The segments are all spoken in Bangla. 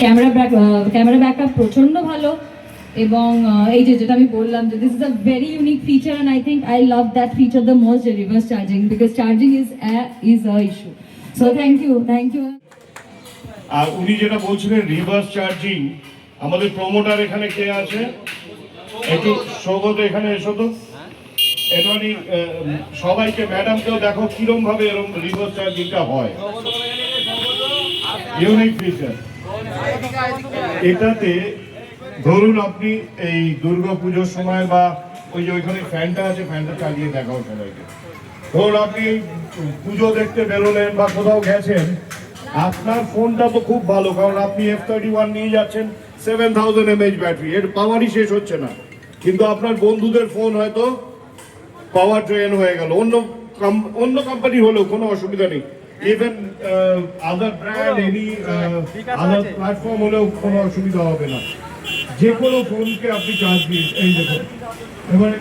ক্যামেরা ব্যাক ক্যামেরা ব্যাকআপ প্রচণ্ড ভালো এবং এই যে যেটা আমি বললাম যে this is a very unique feature and I think I love that feature the most reverse charging because charging is is a issue so thank you thank you আর উনি যেটা বলছিলেন রিভার্স চার্জিং আমাদের প্রমোটার এখানে কে আছে? একটু সৌগত এখানে এসো তো। এখানে সবাইকে ম্যাডামকেও দেখো কিরম ভাবে এরকম রিভার্স চার্জিংটা হয়। ইউনিক ফিচার এটাতে ধরুন আপনি এই দুর্গা পুজোর সময় বা ওই যে ওইখানে ফ্যানটা আছে, ফ্যানটা চালিয়ে দেখাও সবাইকে। ধরুন আপনি পুজো দেখতে বেরোলেন বা কোথাও গেছেন, আপনার ফোনটা তো খুব ভালো, কারণ আপনি এফ থার্টি ওয়ান নিয়ে যাচ্ছেন সেভেন থাউজেন্ড এমএইচ ব্যাটারি এর পাওয়ারই শেষ হচ্ছে না। কিন্তু আপনার বন্ধুদের ফোন হয়তো পাওয়ার ড্রেন হয়ে গেল। অন্য অন্য কোম্পানি হলেও কোনো অসুবিধা নেই। Even other brand any other platform হলেও কোনো অসুবিধা হবে না। যে কোনো ফোনকে আপনি চার্জ দিন। এই দেখুন। এবার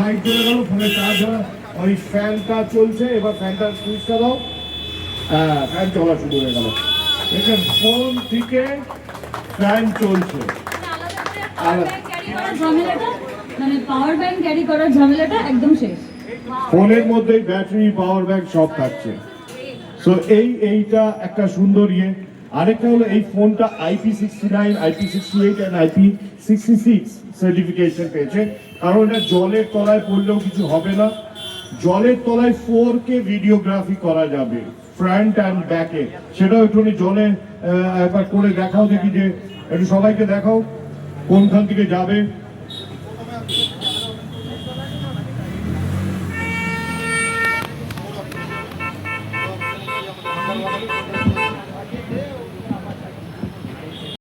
লাইট চলে গেল ফোনে চার্জ হয় ওই ফ্যানটা চলছে এবার ফ্যানটার সুইচটা দাও। হ্যাঁ ফ্যান চলা শুরু হয়ে গেল। দেখেন ফোন থেকে ফ্যান চলছে। মানে পাওয়ার ব্যাংক ক্যারি করার ঝামেলাটা একদম শেষ। ফোনের মধ্যেই ব্যাটারি পাওয়ার ব্যাংক সব থাকছে। সো এই, এইটা একটা সুন্দর ইয়ে। আরেকটা হলো এই ফোনটা IP sixty nine IP sixty eight and IP sixty six certification পেয়েছে। কারণ এটা জলের তলায় পড়লেও কিছু হবে না। জলের তলায় ফোর কে ভিডিওগ্রাফি করা যাবে ফ্রন্ট অ্যান্ড ব্যাকে সেটাও একটুখানি জলে একবার করে দেখাও দেখি যে, একটু সবাইকে দেখাও, কোনখান থেকে যাবে।